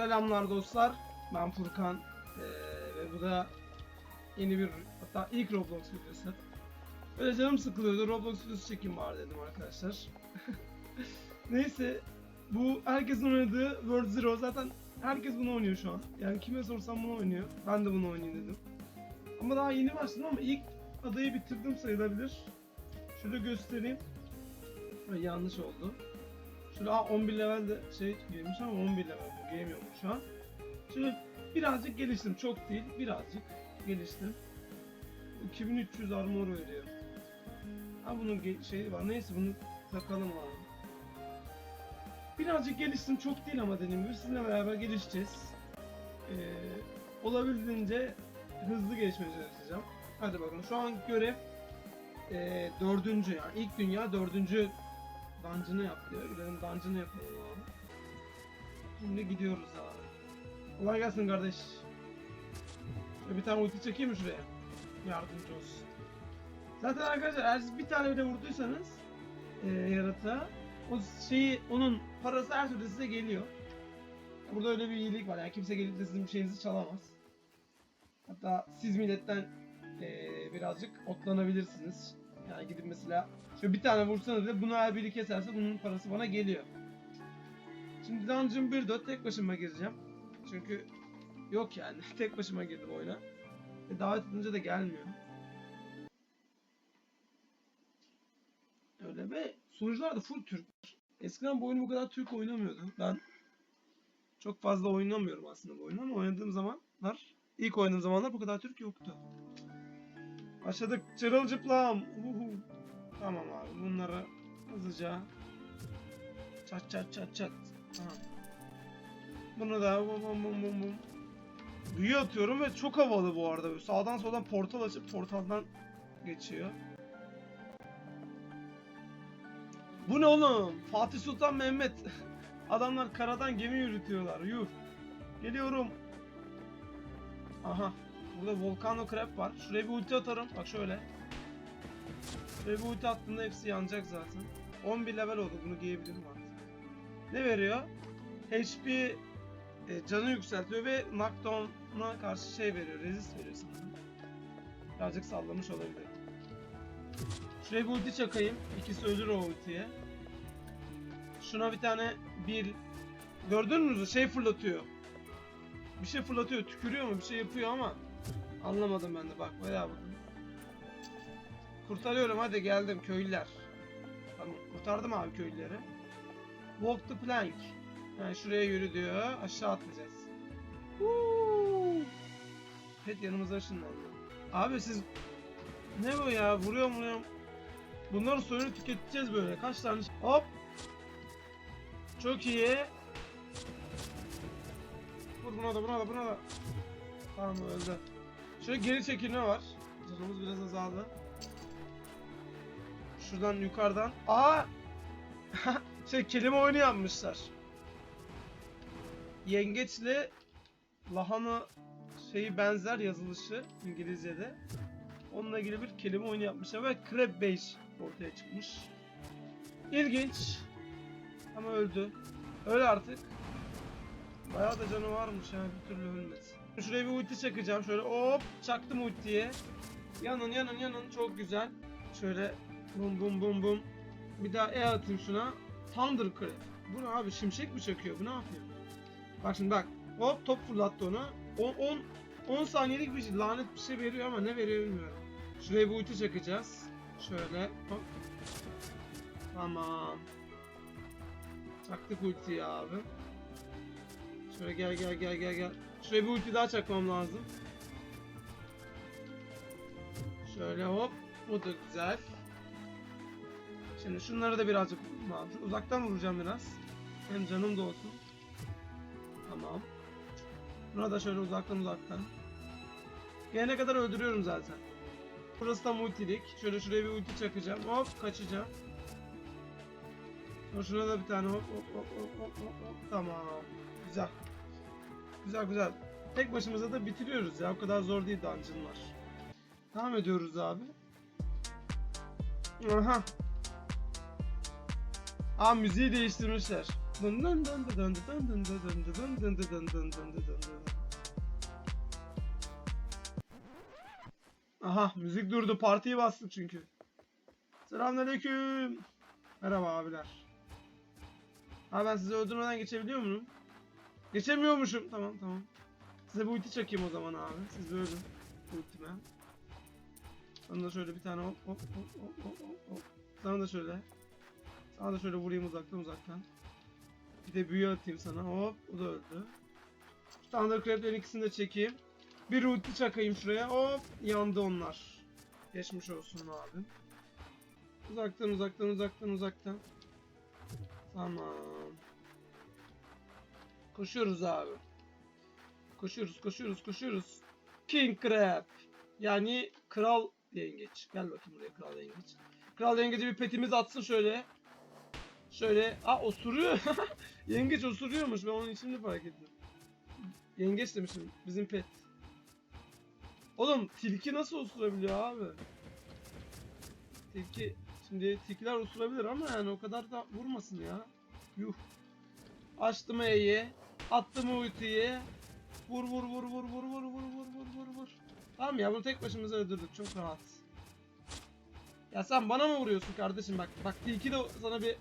Selamlar dostlar. Ben Furkan Ee, ve bu da yeni bir hatta ilk Roblox videosu. Böyle canım sıkılıyordu. Roblox videosu çekeyim bari dedim arkadaşlar. Neyse bu herkesin oynadığı World Zero zaten herkes bunu oynuyor şu an. Yani kime sorsam bunu oynuyor. Ben de bunu oynayayım dedim. Ama daha yeni başladım ama ilk adayı bitirdim sayılabilir. Şöyle göstereyim. Ay, yanlış oldu. Aa, 11 levelde şey girmiş ama 11 levelde giremiyorum şu an. Şöyle birazcık geliştim. Çok değil, birazcık geliştim. 2300 armor veriyor. Ha bunun şeyi var. Neyse bunu takalım abi. Birazcık geliştim. Çok değil ama dediğim gibi sizinle beraber gelişeceğiz. Ee, olabildiğince hızlı geçmeye çalışacağım. Hadi bakalım. Şu an görev e, dördüncü yani ilk dünya dördüncü dungeon'ı yap diyor. Gidelim dungeon'ı yapalım abi. Şimdi gidiyoruz abi. Kolay gelsin kardeş. Şöyle bir tane ulti çekeyim mi şuraya? Yardımcı olsun. Zaten arkadaşlar eğer siz bir tane bile vurduysanız e, yaratığa o şeyi onun parası her türlü size geliyor. Burada öyle bir iyilik var yani kimse gelip de sizin bir şeyinizi çalamaz. Hatta siz milletten e, birazcık otlanabilirsiniz. Yani gidip mesela şöyle bir tane vursanız bile bunu eğer biri keserse bunun parası bana geliyor. Şimdi Dungeon 1.4 tek başıma gireceğim. Çünkü yok yani tek başıma girdim oyuna. E, davet edince de gelmiyor. Öyle ve sunucular da full Türk. Eskiden bu oyunu bu kadar Türk oynamıyordu. Ben çok fazla oynamıyorum aslında bu oyunu ama oynadığım zamanlar, ilk oynadığım zamanlar bu kadar Türk yoktu. Başladık çırılçıplam. Uhu. Tamam abi bunları hızlıca çat çat çat çat. Aha. Bunu da bum bum bum bum bum. Büyü atıyorum ve çok havalı bu arada. Böyle sağdan soldan portal açıp portaldan geçiyor. Bu ne oğlum? Fatih Sultan Mehmet. Adamlar karadan gemi yürütüyorlar. Yuh. Geliyorum. Aha. Burada Volcano Crab var. Şuraya bir ulti atarım. Bak şöyle. Şuraya bir ulti attığında hepsi yanacak zaten. 11 level oldu. Bunu giyebilirim artık. Ne veriyor? HP e, canı yükseltiyor ve knockdown'a karşı şey veriyor. Resist veriyor sanırım. Birazcık sallamış olabilir. Şuraya bir ulti çakayım. İkisi ölür o ultiye. Şuna bir tane bir gördün mü şey fırlatıyor. Bir şey fırlatıyor, tükürüyor mu? Bir şey yapıyor ama anlamadım ben de bak bayağı bakın. Kurtarıyorum hadi geldim köylüler. Tamam kurtardım abi köylüleri. Walk the plank. Yani şuraya yürü diyor. Aşağı atlayacağız. Woo! Pet yanımıza ışınlandı. Abi siz ne bu ya? Vuruyorum vuruyorum. Bunların soyunu tüketeceğiz böyle. Kaç tane? Hop. Çok iyi. Vur buna da buna da buna da. Tamam öldü. Şöyle geri çekilme var. Canımız biraz azaldı. Şuradan yukarıdan. Aa! şey kelime oyunu yapmışlar. Yengeçle lahana şeyi benzer yazılışı İngilizce'de. Onunla ilgili bir kelime oyunu yapmışlar ve Crab Base ortaya çıkmış. İlginç. Ama öldü. Öl artık. Bayağı da canı varmış yani bir türlü ölmez. Şuraya bir ulti çakacağım. Şöyle hop çaktım ultiye. Yanın yanın yanın çok güzel. Şöyle bum bum bum bum. Bir daha E atayım şuna. Thunder Crab. Bu ne abi şimşek mi çakıyor? Bu ne yapıyor? Bak şimdi bak. Hop top fırlattı onu. 10 10 10 saniyelik bir şey, lanet bir şey veriyor ama ne veriyor bilmiyorum. Şuraya bir ulti çakacağız. Şöyle hop. Tamam. Çaktık ultiyi abi. Şöyle gel gel gel gel gel. Şuraya bir ulti daha çakmam lazım. Şöyle hop. Bu da güzel. Şimdi şunları da birazcık vurmam. Şu Uzaktan vuracağım biraz. Hem canım da olsun. Tamam. Buna da şöyle uzaktan uzaktan. Gelene kadar öldürüyorum zaten. Burası da multilik. Şöyle şuraya bir ulti çakacağım. Hop kaçacağım. Sonra şuna da bir tane hop hop hop hop hop hop hop. Tamam. Güzel. Güzel güzel. Tek başımıza da bitiriyoruz ya. O kadar zor değil dungeonlar. Devam ediyoruz abi. Aha. Aa müziği değiştirmişler. Aha müzik durdu partiyi bastık çünkü. Selamünaleyküm. Merhaba abiler. Ha ben sizi öldürmeden geçebiliyor muyum? Geçemiyormuşum. Tamam tamam. Size bu ulti çakayım o zaman abi. Siz ölün. Ultime. Sana da şöyle bir tane hop hop hop hop hop hop. Sana da şöyle. Sana da şöyle vurayım uzaktan uzaktan. Bir de büyü atayım sana. Hop o da öldü. Thundercrab'lerin ikisini de çekeyim. Bir ulti çakayım şuraya. Hop yandı onlar. Geçmiş olsun abi. Uzaktan uzaktan uzaktan uzaktan. Tamam. Koşuyoruz abi. Koşuyoruz koşuyoruz koşuyoruz. King Crab. Yani kral yengeç. Gel bakayım buraya kral yengeç. Kral yengeci bir petimiz atsın şöyle. Şöyle. Aa osuruyor. yengeç osuruyormuş. Ben onun için mi fark ettim? Yengeç demişim. Bizim pet. Oğlum tilki nasıl osurabiliyor abi? Tilki şimdi tilkiler osurabilir ama yani o kadar da vurmasın ya. Yuh. Açtım E'yi. Attım ultiyi. Vur vur vur vur vur vur vur vur vur vur vur. Tamam ya bunu tek başımıza öldürdük çok rahat. Ya sen bana mı vuruyorsun kardeşim bak bak tilki de sana bir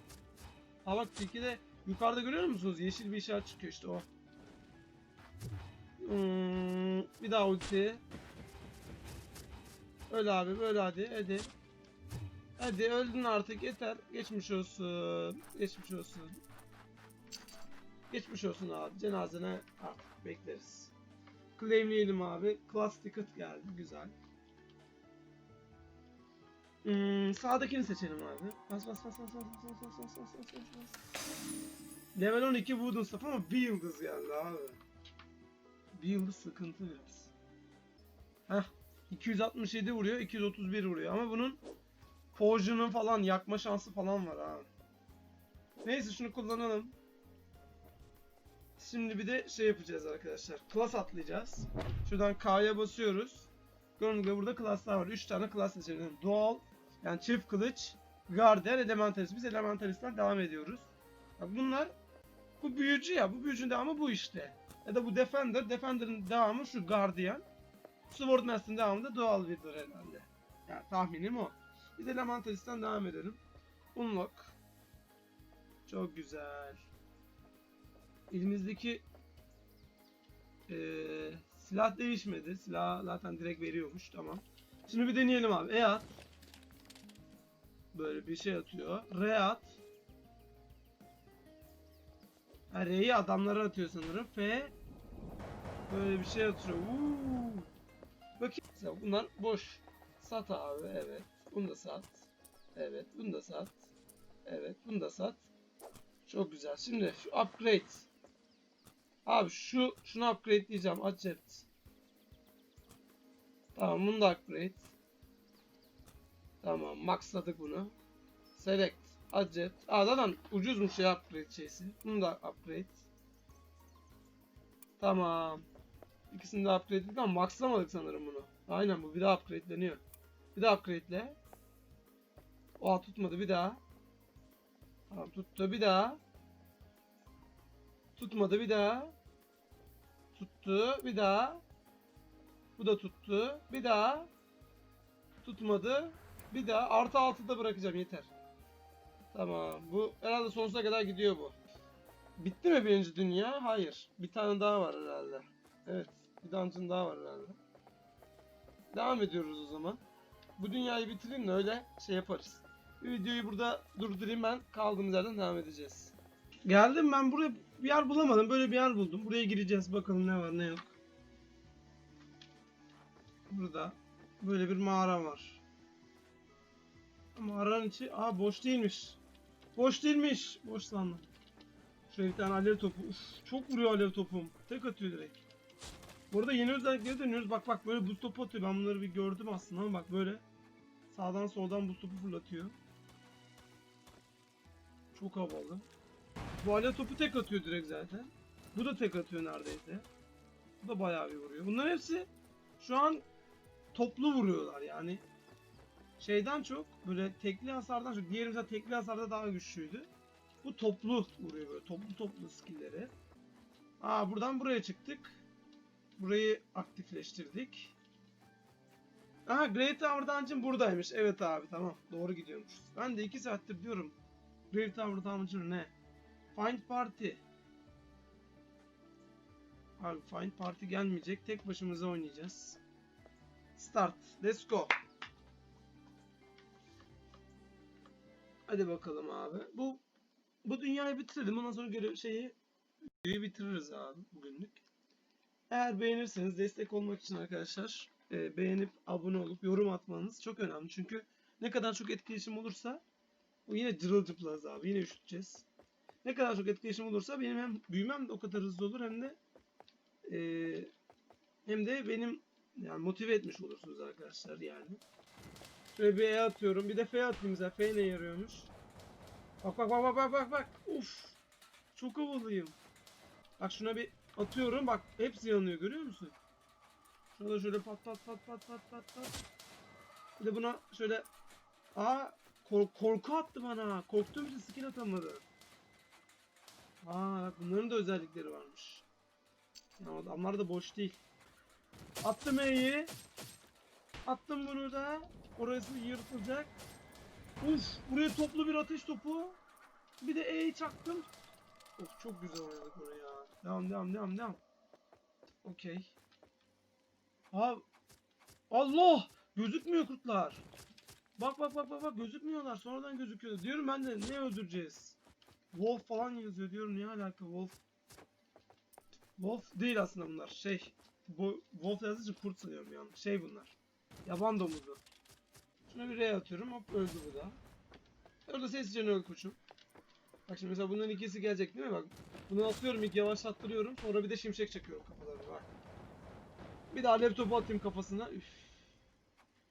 Ha bak tilki de yukarıda görüyor musunuz? Yeşil bir işaret çıkıyor işte o. Hmm, bir daha ulti. Öyle abi böyle hadi hadi. Hadi öldün artık yeter. Geçmiş olsun. Geçmiş olsun. Geçmiş olsun abi. Cenazene artık bekleriz. Claimleyelim abi. Class ticket geldi. Güzel. Hmm, sağdakini seçelim abi. Bas bas bas bas bas bas bas bas bas bas bas bas bas. Level 12 wooden staff ama bir yıldız geldi abi. Bir yıldız sıkıntı biraz. Heh. 267 vuruyor, 231 vuruyor ama bunun Forge'unun falan yakma şansı falan var abi. Neyse şunu kullanalım. Şimdi bir de şey yapacağız arkadaşlar. Klas atlayacağız. Şuradan K'ya basıyoruz. Gördüğünüz gibi burada klaslar var. 3 tane klas seçelim. Dual, yani çift kılıç, Guardian, Elementalist. Biz Elementalist'ten devam ediyoruz. Bak bunlar bu büyücü ya. Bu büyücünün devamı bu işte. Ya da bu Defender. Defender'ın devamı şu Guardian. Swordmaster'ın devamı da Dual Wielder herhalde. Yani tahminim o. Biz Elementalist'ten devam edelim. Unlock. Çok güzel. Elimizdeki eee, silah değişmedi. Silah zaten direkt veriyormuş. Tamam. Şimdi bir deneyelim abi. E at. Böyle bir şey atıyor. R at. R'yi adamlara atıyor sanırım. F böyle bir şey atıyor. Uuu. Bakayım. Mesela bunlar boş. Sat abi. Evet. Bunu da sat. Evet. Bunu da sat. Evet. Bunu da sat. Çok güzel. Şimdi şu upgrade. Abi şu şunu upgrade diyeceğim. Accept. Tamam bunu da upgrade. Tamam maxladık bunu. Select. Accept. Aa zaten ucuzmuş ya upgrade şeysi. Bunu da upgrade. Tamam. İkisini de upgrade ettik ama maxlamadık sanırım bunu. Aynen bu bir daha upgradeleniyor. Bir daha upgrade'le. Oha tutmadı bir daha. Tamam tuttu bir daha. Tutmadı bir daha. Tuttu bir daha. Bu da tuttu. Bir daha. Tutmadı. Bir daha. Artı altıda bırakacağım yeter. Tamam. Bu herhalde sonsuza kadar gidiyor bu. Bitti mi birinci dünya? Hayır. Bir tane daha var herhalde. Evet. Bir dungeon daha var herhalde. Devam ediyoruz o zaman. Bu dünyayı bitireyim de öyle şey yaparız. Bir videoyu burada durdurayım ben. Kaldığımız yerden devam edeceğiz. Geldim ben buraya bir yer bulamadım. Böyle bir yer buldum. Buraya gireceğiz. Bakalım ne var ne yok. Burada böyle bir mağara var. Mağaranın içi aa boş değilmiş. Boş değilmiş. Boş sandım. Şöyle bir tane alev topu. Uf, çok vuruyor alev topum. Tek atıyor direkt. Burada yeni özellikleri deniyoruz. Bak bak böyle buz topu atıyor. Ben bunları bir gördüm aslında ama bak böyle sağdan soldan buz topu fırlatıyor. Çok havalı. Bu alev topu tek atıyor direkt zaten. Bu da tek atıyor neredeyse. Bu da bayağı bir vuruyor. Bunların hepsi şu an toplu vuruyorlar yani. Şeyden çok böyle tekli hasardan çok. Diğeri mesela tekli hasarda daha güçlüydü. Bu toplu vuruyor böyle. Toplu toplu skill'leri. Aa buradan buraya çıktık. Burayı aktifleştirdik. Aha Great Tower Dungeon buradaymış. Evet abi tamam. Doğru gidiyormuşuz. Ben de 2 saattir diyorum. Great Tower Dungeon ne? Find Party. Abi Find Party gelmeyecek. Tek başımıza oynayacağız. Start. Let's go. Hadi bakalım abi. Bu bu dünyayı bitirelim. Ondan sonra göre şeyi videoyu bitiririz abi bugünlük. Eğer beğenirseniz destek olmak için arkadaşlar e, beğenip abone olup yorum atmanız çok önemli. Çünkü ne kadar çok etkileşim olursa o yine cırılcıplaz abi. Yine üşüteceğiz. Ne kadar çok etkileşim olursa benim hem büyümem de o kadar hızlı olur hem de e, hem de benim yani motive etmiş olursunuz arkadaşlar yani. Şöyle bir E atıyorum. Bir de F atayım mesela. F ne yarıyormuş? Bak bak bak bak bak bak bak. Uf. Çok havalıyım. Bak şuna bir atıyorum. Bak hepsi yanıyor görüyor musun? Şuna da şöyle pat pat pat pat pat pat pat. Bir de buna şöyle Aa kork- korku attı bana. Korktuğum için skill atamadı. Aa bak bunların da özellikleri varmış. Ya adamlar da boş değil. Attım E'yi. Attım bunu da. Orası yırtılacak. Uf, buraya toplu bir ateş topu. Bir de E'yi çaktım. Of çok güzel oynadık oraya. Devam devam devam devam. Okey. Ha Allah! Gözükmüyor kurtlar. Bak bak bak bak bak gözükmüyorlar. Sonradan gözüküyor. Diyorum ben de ne öldüreceğiz? Wolf falan yazıyor diyorum ne alaka Wolf? Wolf değil aslında bunlar. Şey. Bu Wolf yazdığı için kurt sanıyorum yani. Şey bunlar. Yaban domuzu. Şuna bir R atıyorum. Hop öldü bu da. Orada sessizce öl koçum. Bak şimdi mesela bunların ikisi gelecek değil mi? Bak. Bunu atıyorum ilk yavaşlattırıyorum. Sonra bir de şimşek çakıyorum kafalarına bak. Bir daha laptopu atayım kafasına. Üf.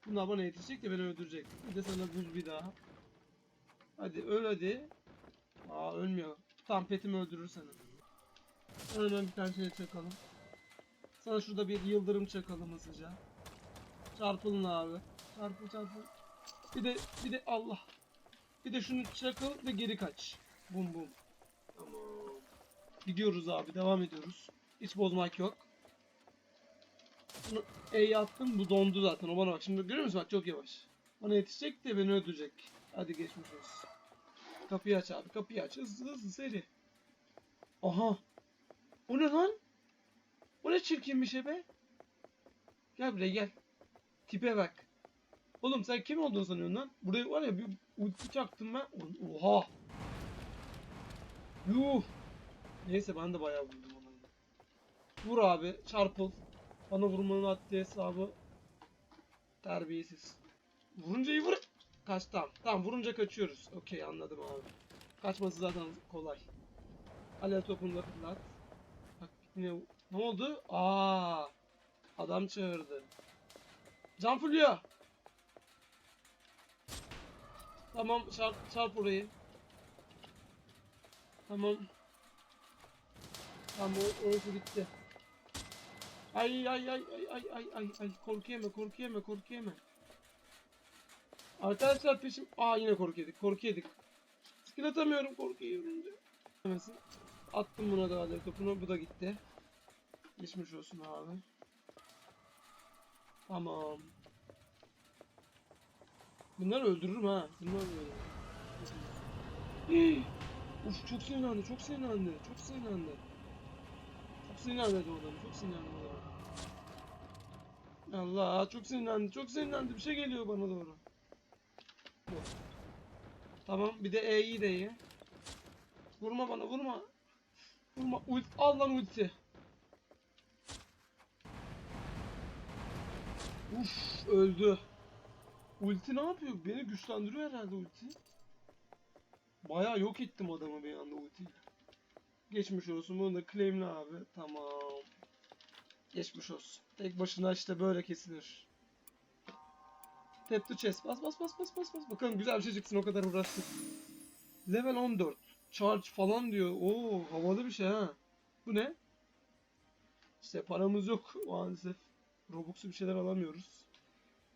Bunlar bana yetişecek de beni öldürecek. Bir de sana buz bir daha. Hadi öl hadi. Aa ölmüyor. Tam petimi öldürür seni. Hemen bir tane şey çakalım. Sana şurada bir yıldırım çakalım hızlıca. Çarpılın abi. Çarpıl çarpıl. Bir de bir de Allah. Bir de şunu çakıl ve geri kaç. Bum bum. Tamam. Gidiyoruz abi devam ediyoruz. Hiç bozmak yok. Bunu E'ye attım bu dondu zaten o bana bak. Şimdi görüyor musun bak çok yavaş. Bana yetişecek de beni öldürecek. Hadi geçmiş olsun. Kapıyı aç abi kapıyı aç. Hızlı hızlı seri. Aha. O ne lan? O ne çirkin bir şey be. Gel buraya gel. Tipe bak. Oğlum sen kim olduğunu sanıyorsun lan? Buraya var ya bir ulti çaktım ben. Oha. Yuh. Neyse ben de bayağı vurdum ona. Vur abi çarpıl. Bana vurmanın haddi hesabı. Terbiyesiz. Vurunca iyi vur. Kaç tamam. Tamam vurunca kaçıyoruz. Okey anladım abi. Kaçması zaten kolay. Alev topunu da fırlat. Bak yine ne oldu? Aa, adam çağırdı. Can. Tamam çarp, çarp orayı. Tamam. Tamam o, orası bitti. Ay ay ay ay ay ay ay ay korku yeme korku yeme. Arkadaşlar peşim... Aa yine korku yedik korku yedik. Skill atamıyorum korku. Attım buna da alev topunu bu da gitti. Geçmiş olsun abi. Tamam. Bunları öldürürüm ha. Bunları öldürürüm. Uf çok sinirlendi, çok sinirlendi, çok sinirlendi. Çok sinirlendi o adam, çok sinirlendi o adam. Allah çok sinirlendi, çok sinirlendi. Bir şey geliyor bana doğru. Yok. Tamam bir de E'yi de ye. Vurma bana vurma. Vurma. Ult al lan ulti. Uf öldü. Ulti ne yapıyor? Beni güçlendiriyor herhalde ulti. Bayağı yok ettim adamı bir anda ultiyle. Geçmiş olsun. Bunu da claimle abi. Tamam. Geçmiş olsun. Tek başına işte böyle kesilir. Tap to chest. Bas bas bas bas bas bas. Bakalım güzel bir şey çıksın o kadar uğraştık. Level 14. Charge falan diyor. Oo havalı bir şey ha. Bu ne? İşte paramız yok maalesef. Robux'u bir şeyler alamıyoruz.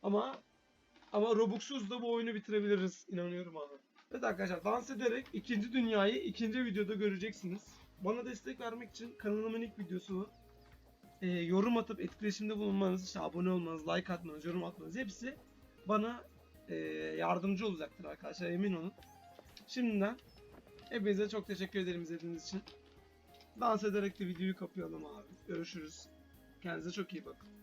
Ama ama Robux'suz da bu oyunu bitirebiliriz. inanıyorum abi. Evet arkadaşlar dans ederek ikinci dünyayı ikinci videoda göreceksiniz. Bana destek vermek için kanalımın ilk videosunu e, yorum atıp etkileşimde bulunmanız, işte abone olmanız, like atmanız, yorum atmanız hepsi bana e, yardımcı olacaktır arkadaşlar emin olun. Şimdiden hepinize çok teşekkür ederim izlediğiniz için. Dans ederek de videoyu kapayalım abi. Görüşürüz. Kendinize çok iyi bakın.